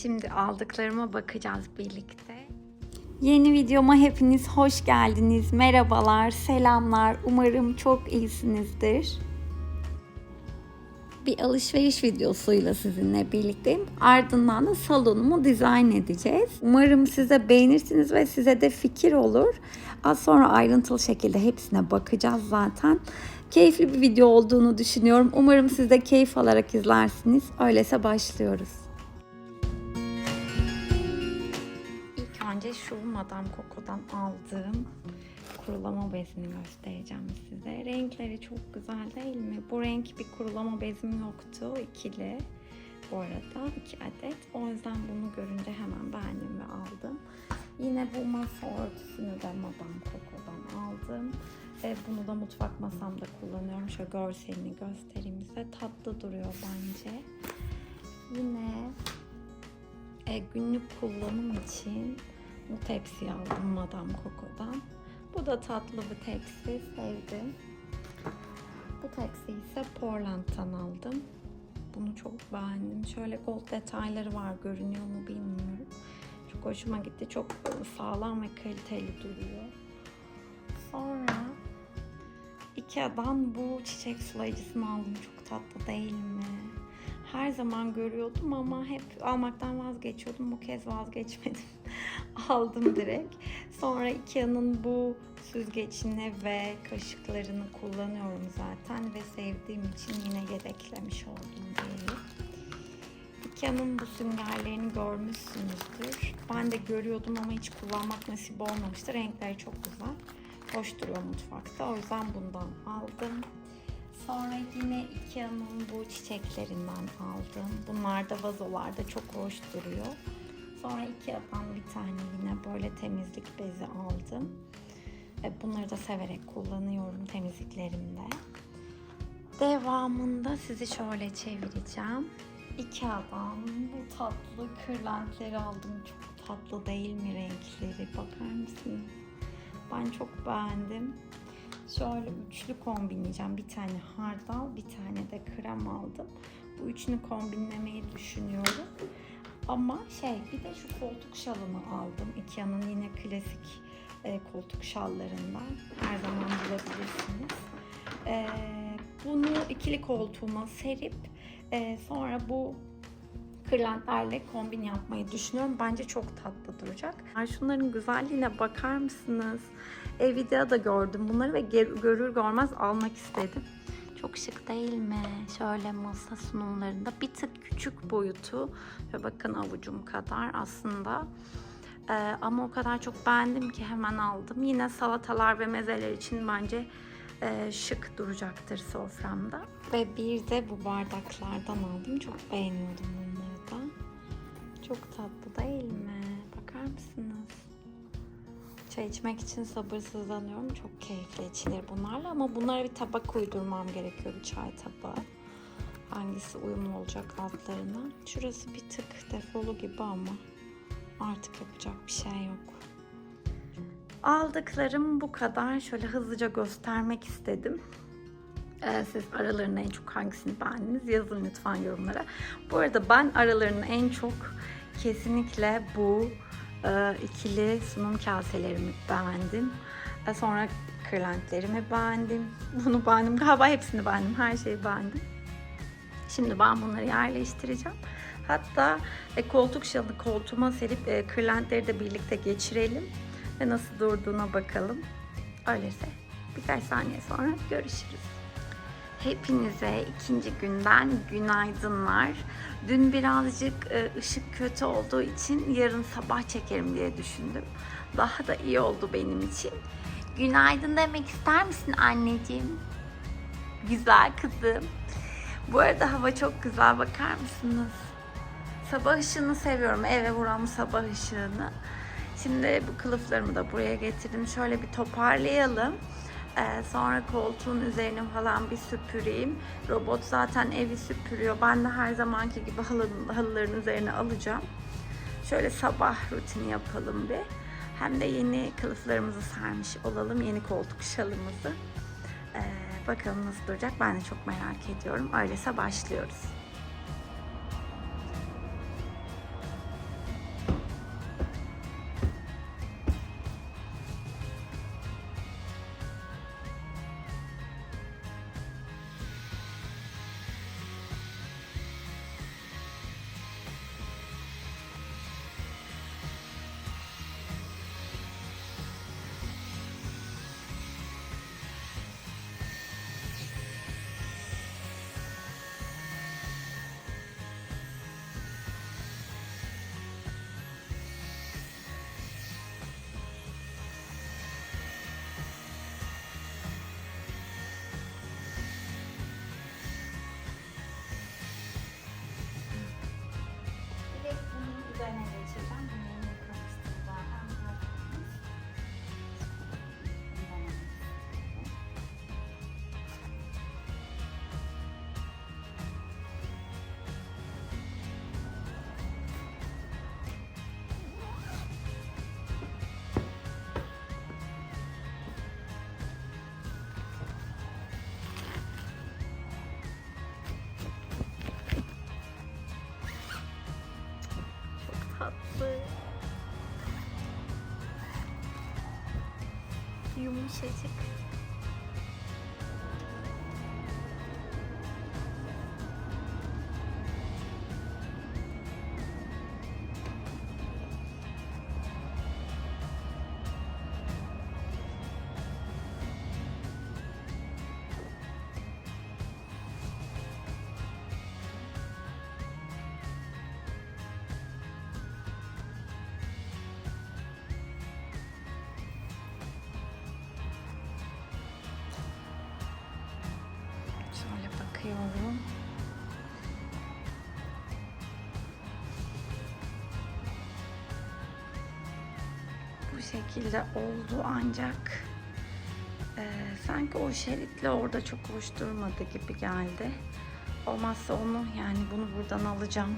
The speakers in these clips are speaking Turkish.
Şimdi aldıklarıma bakacağız birlikte. Yeni videoma hepiniz hoş geldiniz. Merhabalar, selamlar. Umarım çok iyisinizdir. Bir alışveriş videosuyla sizinle birlikteyim. Ardından da salonumu dizayn edeceğiz. Umarım size beğenirsiniz ve size de fikir olur. Az sonra ayrıntılı şekilde hepsine bakacağız zaten. Keyifli bir video olduğunu düşünüyorum. Umarım siz de keyif alarak izlersiniz. Öyleyse başlıyoruz. Şu Madame Coco'dan aldığım kurulama bezini göstereceğim size. Renkleri çok güzel değil mi? Bu renk bir kurulama bezim yoktu. ikili bu arada. iki adet. O yüzden bunu görünce hemen beğendim ve aldım. Yine bu masa örtüsünü de Madame Coco'dan aldım. Ve bunu da mutfak masamda kullanıyorum. Şöyle görselini göstereyim size. Tatlı duruyor bence. Yine e, günlük kullanım için bu tepsiyi aldım Madame Coco'dan. Bu da tatlı bir tepsi. Sevdim. Bu tepsiyi ise Portland'dan aldım. Bunu çok beğendim. Şöyle gold detayları var. Görünüyor mu bilmiyorum. Çok hoşuma gitti. Çok sağlam ve kaliteli duruyor. Sonra Ikea'dan bu çiçek sulayıcısını aldım. Çok tatlı değil mi? Her zaman görüyordum ama hep almaktan vazgeçiyordum. Bu kez vazgeçmedim. Aldım direkt. Sonra Ikea'nın bu süzgeçini ve kaşıklarını kullanıyorum zaten ve sevdiğim için yine yedeklemiş oldum diyelim. Ikea'nın bu süngerlerini görmüşsünüzdür. Ben de görüyordum ama hiç kullanmak nasip olmamıştı. Renkleri çok güzel. Hoş duruyor mutfakta. O yüzden bundan aldım. Sonra yine Ikea'nın bu çiçeklerinden aldım. Bunlar da vazolarda çok hoş duruyor. Sonra Ikea'dan bir tane yine böyle temizlik bezi aldım. Bunları da severek kullanıyorum temizliklerimde. Devamında sizi şöyle çevireceğim. Ikea'dan bu tatlı kırlentleri aldım. Çok tatlı değil mi renkleri? Bakar mısınız? Ben çok beğendim. Şöyle üçlü kombinleyeceğim. Bir tane hardal, bir tane de krem aldım. Bu üçünü kombinlemeyi düşünüyorum. Ama şey bir de şu koltuk şalımı aldım. Ikea'nın yine klasik e, koltuk şallarından. Her zaman bulabilirsiniz. E, bunu ikili koltuğuma serip e, sonra bu kırlentlerle kombin yapmayı düşünüyorum. Bence çok tatlı duracak. Ay şunların güzelliğine bakar mısınız? E, videoda gördüm bunları ve görür görmez almak istedim. Çok şık değil mi? Şöyle masa sunumlarında bir tık küçük boyutu ve bakın avucum kadar aslında. Ee, ama o kadar çok beğendim ki hemen aldım. Yine salatalar ve mezeler için bence e, şık duracaktır soframda. Ve bir de bu bardaklardan aldım. Çok beğeniyordum bunları da. Çok tatlı değil mi? Bakar mısınız? Çay içmek için sabırsızlanıyorum. Çok keyifli içilir bunlarla ama bunlara bir tabak uydurmam gerekiyor. Bir çay tabağı. Hangisi uyumlu olacak altlarına. Şurası bir tık defolu gibi ama artık yapacak bir şey yok. Aldıklarım bu kadar. Şöyle hızlıca göstermek istedim. Ee, siz aralarında en çok hangisini beğendiniz yazın lütfen yorumlara. Bu arada ben aralarının en çok kesinlikle bu ikili sunum kaselerimi beğendim. E, sonra kırlentlerimi beğendim. Bunu beğendim. Galiba hepsini beğendim. Her şeyi beğendim. Şimdi ben bunları yerleştireceğim. Hatta e, koltuk şalını koltuğuma serip e, kırlentleri de birlikte geçirelim. Ve nasıl durduğuna bakalım. Öyleyse birkaç saniye sonra görüşürüz. Hepinize ikinci günden günaydınlar. Dün birazcık e, ışık kötü olduğu için yarın sabah çekerim diye düşündüm. Daha da iyi oldu benim için. Günaydın demek ister misin anneciğim? Güzel kızım. Bu arada hava çok güzel bakar mısınız? Sabah ışığını seviyorum. Eve vuran sabah ışığını. Şimdi bu kılıflarımı da buraya getirdim. Şöyle bir toparlayalım. Ee, sonra koltuğun üzerine falan bir süpüreyim. Robot zaten evi süpürüyor. Ben de her zamanki gibi halının, halıların üzerine alacağım. Şöyle sabah rutini yapalım bir. Hem de yeni kılıflarımızı sermiş olalım. Yeni koltuk şalımızı. Ee, bakalım nasıl duracak ben de çok merak ediyorum. Öyleyse başlıyoruz. 用手机壳。Bakıyorum. Bu şekilde oldu ancak eee, sanki o şeritle orada çok hoş durmadı gibi geldi. Olmazsa onu yani bunu buradan alacağım.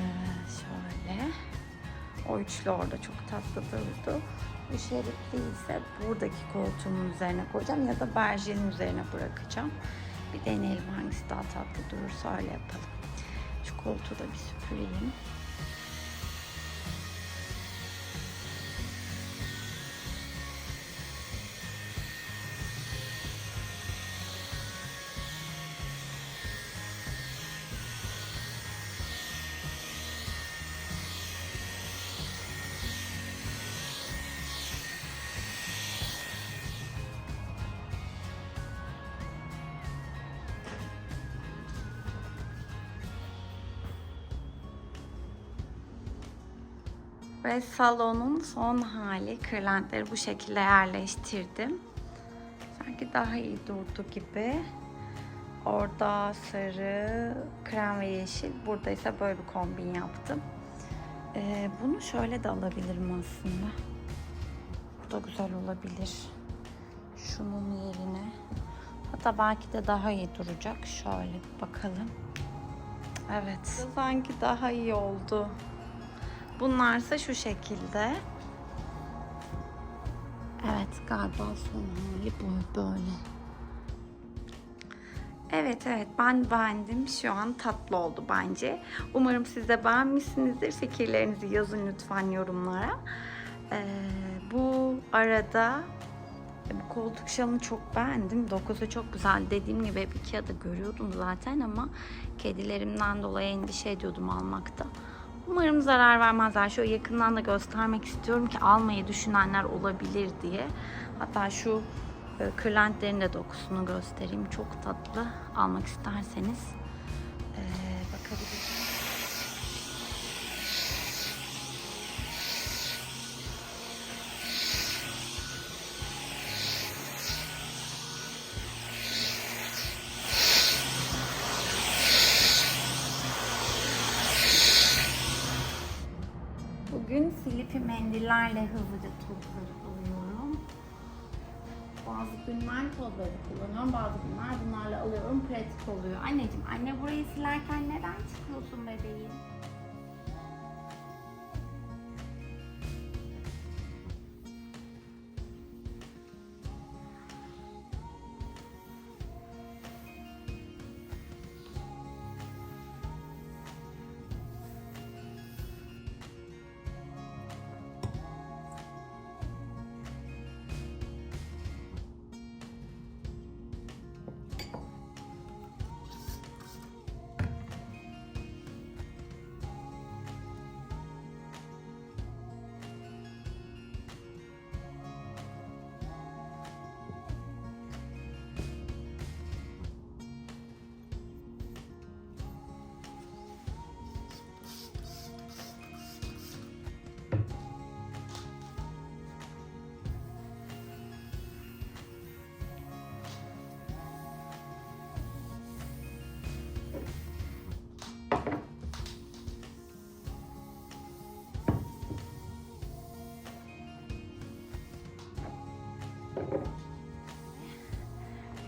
Eee, şöyle. O üçlü orada çok tatlı durdu. Bu şeritli ise buradaki koltuğumun üzerine koyacağım ya da berjenin üzerine bırakacağım. Bir deneyelim hangisi daha tatlı durursa öyle yapalım. Şu koltuğu da bir süpüreyim. Ve salonun son hali. Kırlentleri bu şekilde yerleştirdim. Sanki daha iyi durdu gibi. Orada sarı, krem ve yeşil. Burada ise böyle bir kombin yaptım. Ee, bunu şöyle de alabilirim aslında. Bu da güzel olabilir. Şunun yerine. Hatta belki de daha iyi duracak. Şöyle bakalım. Evet. Sanki daha iyi oldu. Bunlarsa şu şekilde. Evet galiba son hali bu böyle. Evet evet ben beğendim. Şu an tatlı oldu bence. Umarım siz de beğenmişsinizdir. Fikirlerinizi yazın lütfen yorumlara. Ee, bu arada bu koltuk şalını çok beğendim. Dokusu çok güzel. Dediğim gibi hep Ikea'da görüyordum zaten ama kedilerimden dolayı endişe ediyordum almakta. Umarım zarar vermezler. Şöyle yakından da göstermek istiyorum ki almayı düşünenler olabilir diye. Hatta şu e, kırlentlerin de dokusunu göstereyim. Çok tatlı. Almak isterseniz Bugün silipi mendillerle hızlıca tozları alıyorum. Bazı günler tozları kullanıyorum, bazı günler bunlarla alıyorum. Pratik oluyor. Anneciğim, anne burayı silerken neden çıkıyorsun bebeğim?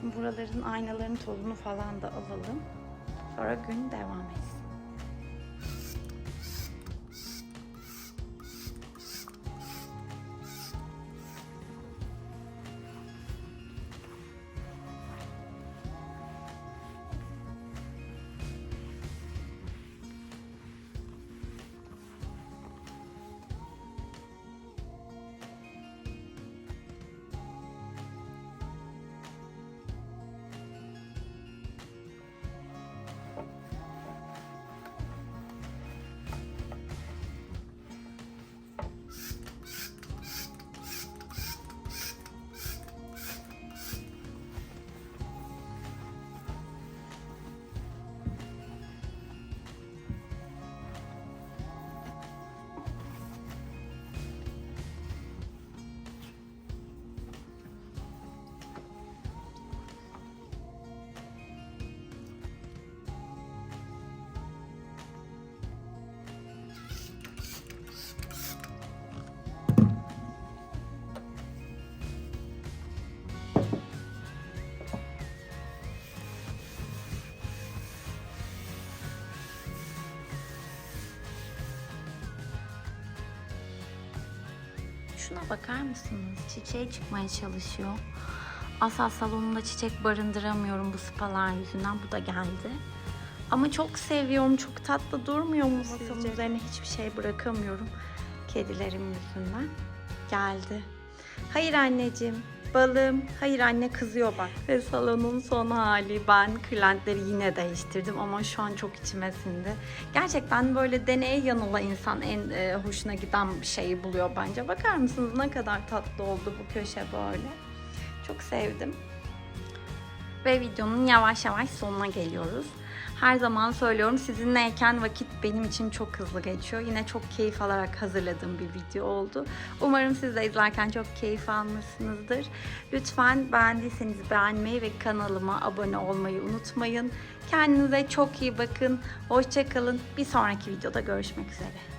Şimdi buraların aynaların tozunu falan da alalım. Sonra gün devam etsin. Şuna bakar mısınız? Çiçeğe çıkmaya çalışıyor. Asla salonunda çiçek barındıramıyorum bu spalar yüzünden. Bu da geldi. Ama çok seviyorum. Çok tatlı durmuyor mu Masamın üzerine hiçbir şey bırakamıyorum. Kedilerim yüzünden. Geldi. Hayır anneciğim. Balım. Hayır anne kızıyor bak. Ve salonun son hali. Ben kırlentleri yine değiştirdim ama şu an çok içime sindi. Gerçekten böyle deneye yanıla insan en e, hoşuna giden şeyi buluyor bence. Bakar mısınız ne kadar tatlı oldu bu köşe böyle. Çok sevdim. Ve videonun yavaş yavaş sonuna geliyoruz. Her zaman söylüyorum sizinleyken vakit benim için çok hızlı geçiyor. Yine çok keyif alarak hazırladığım bir video oldu. Umarım siz de izlerken çok keyif almışsınızdır. Lütfen beğendiyseniz beğenmeyi ve kanalıma abone olmayı unutmayın. Kendinize çok iyi bakın. Hoşçakalın. Bir sonraki videoda görüşmek üzere.